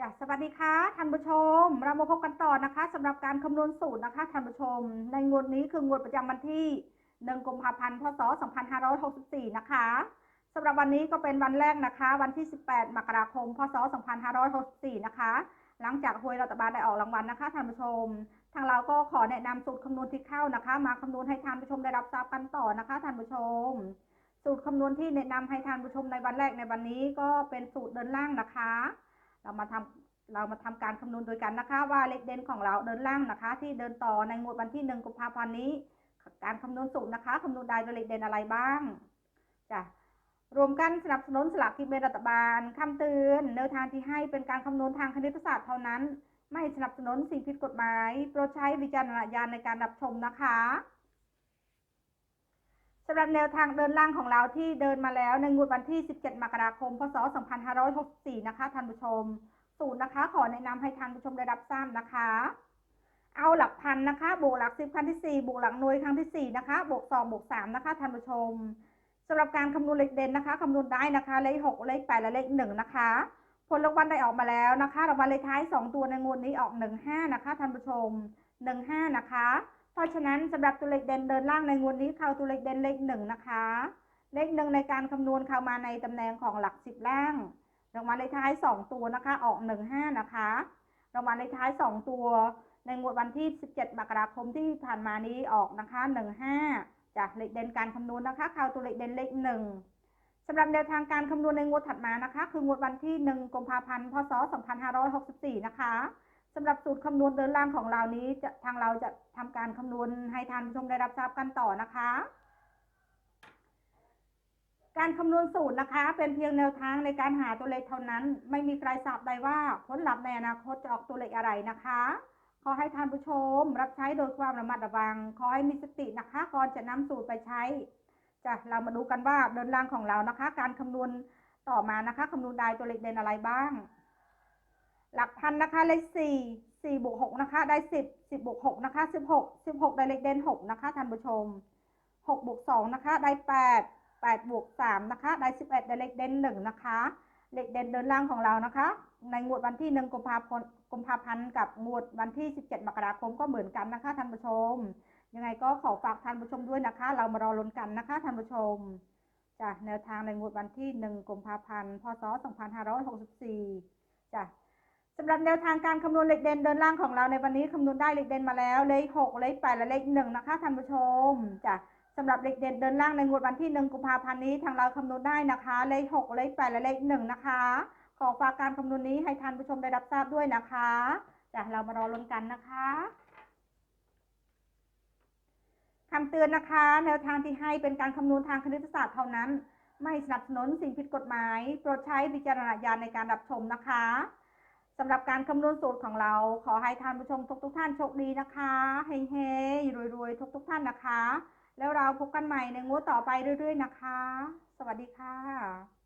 จ้ะสวัสดีค่ะท่านผู้ชม เรามาพบกันต่อนะคะสำหรับการคำนวณสูตรนะคะท่านผู้ชม ในงวดนี้คืองวดประจำวันที่1กุมภาพันธ์พศ2564 นะคะสำหรับวันนี้ก็เป็นวันแรกนะคะ วันที่ 18 มกราคม พศ 2564 นะคะ หลังจากหวยรัฐบาลได้ออกรางวัลนะคะท่านผู้ชม ทางเราก็ขอแนะนำสูตรคำนวณที่เข้านะคะ มาคำนวณให้ท่านผู้ชมได้รับทราบกันต่อนะคะท่านผู้ชม สูตรคำนวณที่แนะนำให้ท่านผู้ชมในวันแรกในวันนี้ก็เป็นสูตรเดินล่างนะคะ เรามาทำเรามาทำการคำนวณโดยกันนะคะ ว่าเลขเด่นของเราเดินล่างนะคะ ที่เดินต่อในงวดวันที่หนึ่งกุมภาพันธ์นี้ การคำนวณสูตรนะคะคำนวณได้โดยเลขเด่นอะไรบ้างจ้ะรวมกันสนับสนุนสลากกินแบ่งรัฐบาลคำเตือนแนวทางที่ให้เป็นการคำนวณทางคณิตศาสตร์เท่านั้น ไม่สนับสนุนสิ่งผิดกฎหมาย โปรดใช้วิจารณญาณในการรับชมนะคะำหรับแนวทางเดินล่างของเราที่เดินมาแล้วในงวดวันที่ 17 มกราคม พศ 2564 นะคะท่านผู้ชม สูตรนะคะ ขอแนะนำให้ท่านผู้ชมได้รับทราบนะคะ เอาหลักพันนะคะ บวกหลักสิบครั้งที่ 4 บวกหลักหน่วยครั้งที่ 4 นะคะ บวก 2 บวก 3 นะคะท่านผู้ชมสำหรับการคำนวณเลขเด่นนะคะคำนวณได้นะคะ เลข6เลข8และเลข1นะคะ ผลรางวัลได้ออกมาแล้วนะคะรางวัลเลขท้าย 2 ตัวในงวดนี้ออก 15 นะคะท่านผู้ชม 15 นะคะ เพราะฉะนั้นสำหรับตัวเลขเด่นเดินล่างในงวดนี้เข้าตัวเลขเด่นเลข1นะคะ เลขหนึ่งในการคำนวณเข้ามาในตำแหน่งของหลักสิบล่างรางวัลเลขท้าย2ตัวนะคะออก15นะคะรางวัลเลขท้าย2ตัวในงวดวันที่ 17 มกราคมที่ผ่านมานี้ออกนะคะ 15 จากเลขเด่นการคำนวณนะคะเข้าตัวเลขเด่นเลข1สำหรับแนวทางการคำนวณในงวดถัดมานะคะ คืองวดวันที่ 1 กุมภาพันธ์ พศ 2564 นะคะ สำหรับสูตรคำนวณเดินล่างของเรานี้จะทางเราจะทำการคำนวณให้ท่านผู้ชมได้รับทราบกันต่อนะคะ การคำนวณสูตรนะคะ เป็นเพียงแนวทางในการหาตัวเลขเท่านั้น ไม่มีใครทราบได้ว่าผลลัพธ์ในอนาคตจะออกตัวเลขอะไรนะคะขอให้ท่านผู้ชม รับใช้โดยความระมัดระวัง ขอให้มีสตินะคะก่อนจะนำสูตรไปใช้จะเรามาดูกันว่าเดินล่างของเรานะคะ การคำนวณต่อมานะคะคำนวณได้ตัวเลขเด่นอะไรบ้าง หลักพันนะคะเลขสี่สี่บวกหกนะคะ ได้สิบสิบบวกหกนะคะสิบหกสิบหกได้เลขเด่นหกนะคะท่านผู้ชมหกบวกสองนะคะ ได้แปดแปดบวกสามนะคะ ได้สิบเอ็ดได้เลขเด่นหนึ่งนะคะเลขเด่นเดินล่างของเรานะคะ ในงวดวันที่หนึ่งกุมภาพันธ์กุมภาพันธ์กับงวดวันที่สิบเจ็ดมกราคมก็เหมือนกันนะคะท่านผู้ชม ยังไงก็ขอฝากท่านผู้ชมด้วยนะคะ เรามารอลุ้นกันนะคะท่านผู้ชมจ้ะแนวทางในงวดวันที่หนึ่งกุมภาพันธ์ พศสองพันห้าร้อยหกสิบสี่จ้ะ สำหรับแนวทางการคำนวณเลขเด่นเดินล่างของเราในวันนี้คำนวณได้เลขเด่นมาแล้ว เลขหกเลขแปดและเลขหนึ่งนะคะท่านผู้ชมจ้ะสำหรับเลขเด่นเดินล่างในงวดวันที่1กุมภาพันธ์นี้ทางเราคำนวณได้นะคะ เลข6เลข8และเลข1นะคะ ขอฝากการคำนวณนี้ให้ท่านผู้ชมได้รับทราบด้วยนะคะจ้ะเรามารอลุ้นกันนะคะคำเตือนนะคะแนวทางที่ให้เป็นการคำนวณทางคณิตศาสตร์เท่านั้น ไม่สนับสนุนสิ่งผิดกฎหมาย โปรดใช้วิจารณญาณในการรับชมนะคะ สำหรับการคำนวณสูตรของเรา ขอให้ท่านผู้ชมทุกทุกท่านโชคดีนะคะเฮ้ๆรวยๆทุกทุกท่านนะคะ แล้วเราพบกันใหม่ในงวดต่อไปเรื่อยๆนะคะ สวัสดีค่ะ